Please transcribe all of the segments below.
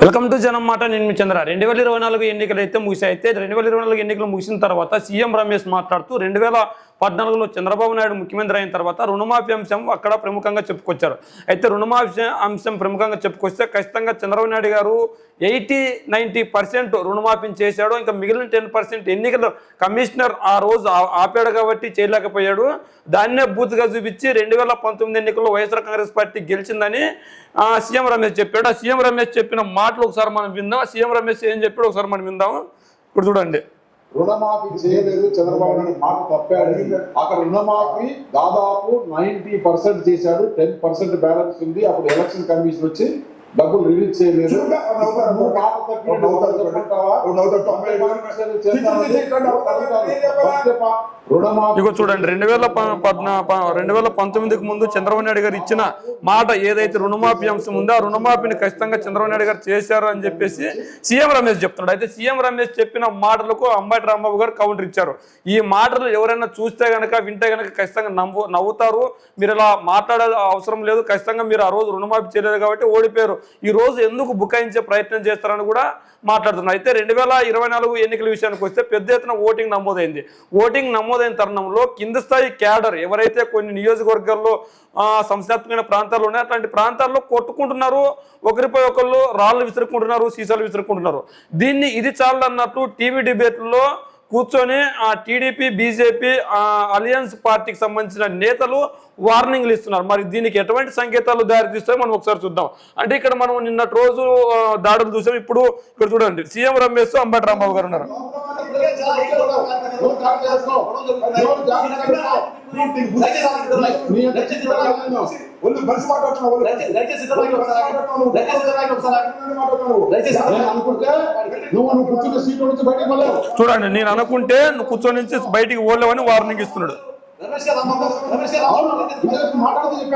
Welcome to జనం మాట నేను మీ చంద్ర. రెండు వేల ఇరవై నాలుగు ఎన్నికలు అయితే ముగిసాయి అయితే రెండు వేల ఇరవై నాలుగు ఎన్నికలు ముగిసిన తర్వాత సీఎం రమేష్ మాట్లాడుతూ రెండు వేల పద్నాలుగులో చంద్రబాబు నాయుడు ముఖ్యమంత్రి అయిన తర్వాత రుణమాఫీ అంశం అక్కడ ప్రముఖంగా చెప్పుకొచ్చారు. అయితే రుణమాఫీ అంశం ప్రముఖంగా చెప్పుకొస్తే ఖచ్చితంగా చంద్రబాబు నాయుడు గారు ఎయిటీ నైంటీ పర్సెంట్ రుణమాఫీని చేశాడు. ఇంకా మిగిలిన టెన్ పర్సెంట్ ఎన్నికలు కమిషనర్ ఆ రోజు ఆ- ఆపాడు కాబట్టి చేయలేకపోయాడు. దాన్నే బూత్గా చూపించి రెండు వేల పంతొమ్మిది ఎన్నికల్లో వైఎస్ఆర్ కాంగ్రెస్ పార్టీ గెలిచిందని సీఎం రమేష్ చెప్పాడు. ఆ సీఎం రమేష్ చెప్పిన మాటలు ఒకసారి మనం విందాం. సీఎం రమేష్ ఏం చెప్పాడు ఒకసారి మనం విందాం. ఇప్పుడు చూడండి. రుణమాఫీ చేయలేదు చంద్రబాబు నాయుడు మాట తప్పాడు. అక్కడ రుణమాఫీ దాదాపు నైన్టీ పర్సెంట్ చేశాడు టెన్ పర్సెంట్ బ్యాలెన్స్ ఉంది. అప్పుడు ఎలక్షన్ కమిషన్ వచ్చి డబ్బులు రిలీజ్ చేయలేదు. చూడండి రెండు వేల రెండు వేల పంతొమ్మిదికి ముందు చంద్రబాబు నాయుడు గారు ఇచ్చిన మాట ఏదైతే రుణమాఫీ అంశం ఉందో ఆ రుణమాఫీని ఖచ్చితంగా చంద్రబాబు నాయుడు గారు చేశారు అని చెప్పేసి సీఎం రమేష్ చెప్తున్నాడు. అయితే సీఎం రమేష్ చెప్పిన మాటలకు అంబటి రాంబాబు గారు కౌంటర్ ఇచ్చారు. ఈ మాటలు ఎవరైనా చూస్తే గనక వింటే గనక ఖచ్చితంగా నవ్వు నవ్వుతారు. మీరు ఇలా మాట్లాడే అవసరం లేదు. ఖచ్చితంగా మీరు ఆ రోజు రుణమాఫీ చేయలేదు కాబట్టి ఓడిపోయారు. ఈ రోజు ఎందుకు బుకాయించే ప్రయత్నం చేస్తారని కూడా మాట్లాడుతున్నారు. అయితే రెండు వేల ఇరవై నాలుగు ఎన్నికల విషయానికి వస్తే పెద్ద ఎత్తున ఓటింగ్ నమోదైంది. ఓటింగ్ నమోదైన తరుణంలో కింది స్థాయి క్యాడర్ ఎవరైతే కొన్ని నియోజకవర్గాల్లో సంస్థాత్మకమైన ప్రాంతాలు ఉన్నాయి అట్లాంటి ప్రాంతాల్లో కొట్టుకుంటున్నారు. ఒకరిపై ఒకళ్ళు రాళ్ళు విసురుకుంటున్నారు సీసాలు విసురుకుంటున్నారు. దీన్ని ఇది చాలు అన్నట్టు టీవీ డిబేట్లో కూర్చొని ఆ టీడీపీ బీజేపీ అలియన్స్ పార్టీకి సంబంధించిన నేతలు వార్నింగ్లు ఇస్తున్నారు. మరి దీనికి ఎటువంటి సంకేతాలు దారితీస్తాయో మనం ఒకసారి చూద్దాం. అంటే ఇక్కడ మనం నిన్నటి రోజు దాడులు చూసాం. ఇప్పుడు ఇక్కడ చూడండి. సీఎం రమేష్ అంబటి రాంబాబు గారు ఉన్నారు. నువ్వు కాల్ చేస్తావు నువ్వు జాబ్ చేస్తావు ఒళ్ళు బస్ మాట్లాడుతున్నావు చూడండి నేను అనుకుంటే నువ్వు కూర్చొని నుంచి బయటికి పోలేవని వార్నింగ్ ఇస్తున్నాడు. మాట్లాడుతుంది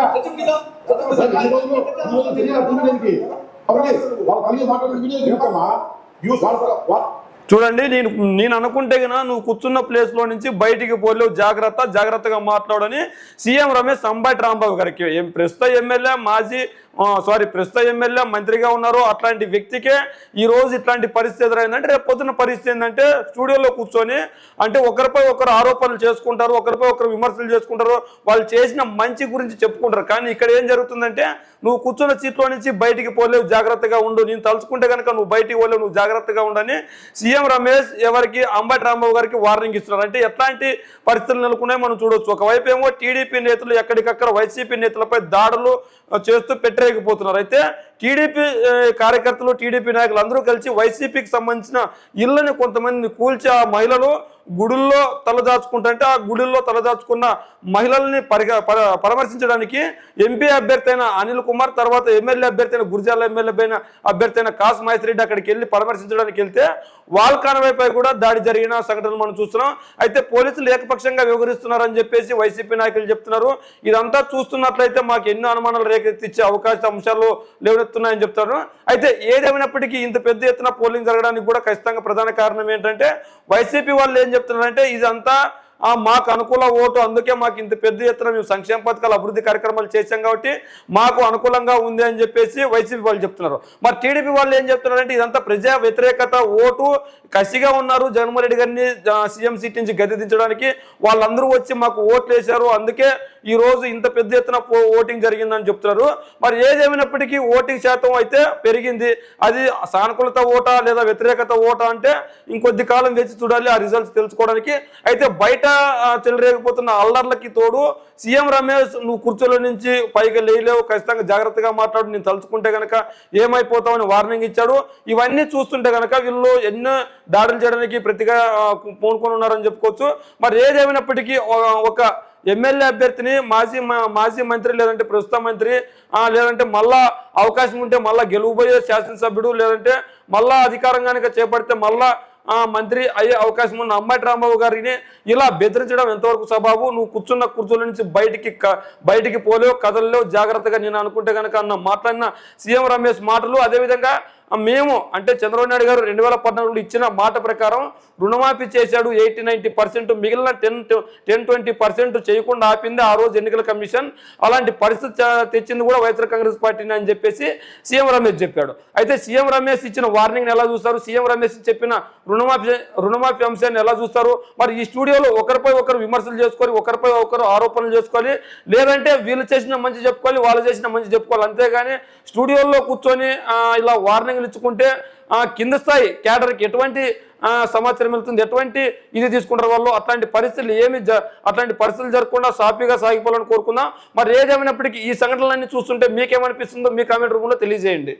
చూడండి నేను నేను అనుకుంటే గన నువ్వు కూర్చున్న ప్లేస్లో నుంచి బయటికి పోలేవు. జాగ్రత్త జాగ్రత్తగా మాట్లాడని సీఎం రమేష్ సంబాటి రాంబాబు గారికి ఏం ప్రస్తుత ఎమ్మెల్యే మాజీ సారీ ప్రస్తుత ఎమ్మెల్యే మంత్రిగా ఉన్నారు. అట్లాంటి వ్యక్తికే ఈ రోజు ఇట్లాంటి పరిస్థితి ఎదురైందంటే రేపు పొద్దున్న పరిస్థితి ఏంటంటే స్టూడియోలో కూర్చొని అంటే ఒకరిపై ఒకరు ఆరోపణలు చేసుకుంటారు ఒకరిపై ఒకరు విమర్శలు చేసుకుంటారు వాళ్ళు చేసిన మంచి గురించి చెప్పుకుంటారు. కానీ ఇక్కడ ఏం జరుగుతుందంటే నువ్వు కూర్చున్న సీట్లో నుంచి బయటికి పోలేవు జాగ్రత్తగా ఉండు. నేను తలుచుకుంటే కనుక నువ్వు బయటికి పోలేవు నువ్వు జాగ్రత్తగా ఉండని సీఎం సీఎం రమేష్ ఎవరికి అంబటి రాంబాబు గారికి వార్నింగ్ ఇస్తున్నారు. అంటే ఎట్లాంటి పరిస్థితులు నెలకొన్నాయి మనం చూడొచ్చు. ఒకవైపు ఏమో టీడీపీ నేతలు ఎక్కడికక్కడ వైసీపీ నేతలపై దాడులు చేస్తూ పెట్టేయకపోతున్నారు అయితే టీడీపీ కార్యకర్తలు టీడీపీ నాయకులు అందరూ కలిసి వైసీపీకి సంబంధించిన ఇళ్ళని కొంతమంది కూల్చి ఆ మహిళలు గుడుల్లో తలదాచుకుంటుంటే ఆ గుడుల్లో తలదాచుకున్న మహిళల్ని పరిగ పరామర్శించడానికి ఎంపీ అభ్యర్థి అయిన అనిల్ కుమార్ తర్వాత ఎమ్మెల్యే అభ్యర్థి అయిన గురిజాల ఎమ్మెల్యే అయిన అభ్యర్థి అయిన కాసు రెడ్డి అక్కడికి వెళ్ళి పరామర్శించడానికి వెళ్తే వాల్కానవైపై కూడా దాడి జరిగిన సంఘటనలు మనం చూస్తున్నాం. అయితే పోలీసులు ఏకపక్షంగా వ్యవహరిస్తున్నారని చెప్పేసి వైసీపీ నాయకులు చెప్తున్నారు. ఇదంతా చూస్తున్నట్లయితే మాకు ఎన్నో అనుమానాలు రేకెత్తిచ్చే అవకాశ అంశాలు లేవనెత్తున్నాయని చెప్తారు అయితే ఏదేమైనప్పటికీ ఇంత పెద్ద ఎత్తున పోలింగ్ జరగడానికి కూడా ఖచ్చితంగా ప్రధాన కారణం ఏంటంటే వైసీపీ వాళ్ళు ఏం చెప్తున్నారంటే ఇదంతా మాకు అనుకూల ఓటు అందుకే మాకు ఇంత పెద్ద ఎత్తున మేము సంక్షేమ పథకాలు అభివృద్ధి కార్యక్రమాలు చేశాం కాబట్టి మాకు అనుకూలంగా ఉంది అని చెప్పేసి వైసీపీ వాళ్ళు చెప్తున్నారు. మరి టీడీపీ వాళ్ళు ఏం చెప్తున్నారంటే ఇదంతా ప్రజా వ్యతిరేకత ఓటు కసిగా ఉన్నారు. జగన్మోహన్ రెడ్డి గారిని సీఎం సీట్ నుంచి గద్దె వాళ్ళందరూ వచ్చి మాకు ఓట్లు వేశారు అందుకే ఈ రోజు ఇంత పెద్ద ఎత్తున ఓటింగ్ జరిగిందని చెప్తున్నారు. మరి ఏదేమైనప్పటికీ ఓటింగ్ శాతం అయితే పెరిగింది. అది సానుకూలత ఓటా లేదా వ్యతిరేకత ఓటా అంటే ఇంకొద్ది కాలం వేచి చూడాలి ఆ రిజల్ట్స్ తెలుసుకోవడానికి. అయితే బయట చెలరేగిపోతున్న అల్లర్లకి తోడు సీఎం రమేష్ నువ్వు కుర్చీలో నుంచి పైకి లేయలేవు ఖచ్చితంగా జాగ్రత్తగా మాట్లాడు నేను తలుచుకుంటే గనక ఏమైపోతామని వార్నింగ్ ఇచ్చాడు. ఇవన్నీ చూస్తుంటే కనుక వీళ్ళు ఎన్నో దాడులు చేయడానికి ప్రతిగా పూనుకొని ఉన్నారని చెప్పుకోవచ్చు. మరి ఏదేమైనప్పటికీ ఒక- ఒక ఎమ్మెల్యే అభ్యర్థిని మాజీ మాజీ మంత్రి లేదంటే ప్రస్తుత మంత్రి లేదంటే మళ్ళా అవకాశం ఉంటే మళ్ళా గెలువబోయే శాసనసభ్యుడు లేదంటే మళ్ళా అధికారం కనుక చేపడితే మళ్ళా మంత్రి అయ్యే అవకాశం ఉన్న అమ్మాయి రాంబాబు గారిని ఇలా బెదిరించడం ఎంతవరకు సబాబు? నువ్వు కూర్చున్న కుర్చీల నుంచి బయటికి క- బయటికి పోలేవు కదలలేవు జాగ్రత్తగా నేను అనుకుంటే కనుక అన్న మాట్లాడిన సీఎం రమేష్ మాటలు అదేవిధంగా మేము అంటే చంద్రబాబు నాయుడు గారు రెండు వేల పద్నాలుగులో ఇచ్చిన మాట ప్రకారం రుణమాఫీ చేశాడు ఎయిటీ నైంటీ పర్సెంట్ మిగిలిన టెన్ టెన్ ట్వంటీ పర్సెంట్ చేయకుండా ఆపింది ఆ రోజు ఎన్నికల కమిషన్. అలాంటి పరిస్థితి తెచ్చింది కూడా వైఎస్ఆర్ కాంగ్రెస్ పార్టీని అని చెప్పేసి సీఎం రమేష్ చెప్పాడు. అయితే సీఎం రమేష్ ఇచ్చిన వార్నింగ్ ఎలా చూస్తారు? సీఎం రమేష్ చెప్పిన రుణమాఫీ రుణమాఫీ అంశాన్ని ఎలా చూస్తారు? మరి ఈ స్టూడియోలో ఒకరిపై ఒకరు విమర్శలు చేసుకొని ఒకరిపై ఒకరు ఆరోపణలు చేసుకోవాలి లేదంటే వీళ్ళు చేసిన మంచి చెప్పుకోవాలి వాళ్ళు చేసిన మంచి చెప్పుకోవాలి అంతేగాని స్టూడియోలో కూర్చొని ఇలా వార్నింగ్ వార్నింగ్లు ఇచ్చుకుంటే ఆ, కింద స్థాయి క్యాడర్కి ఎటువంటి ఆ, సమాచారం వెళ్తుంది? ఎటువంటి ఇది తీసుకుంటారు వాళ్ళు? అట్లాంటి పరిస్థితులు ఏమి జ అట్లాంటి పరిస్థితులు జరగకుండా సాఫీగా సాగిపోవాలని కోరుకుందాం. మరి ఏదేమైనప్పటికీ ఈ సంఘటనలన్నీ చూస్తుంటే మీకేమనిపిస్తుందో మీ కామెంట్ రూపంలో తెలియజేయండి.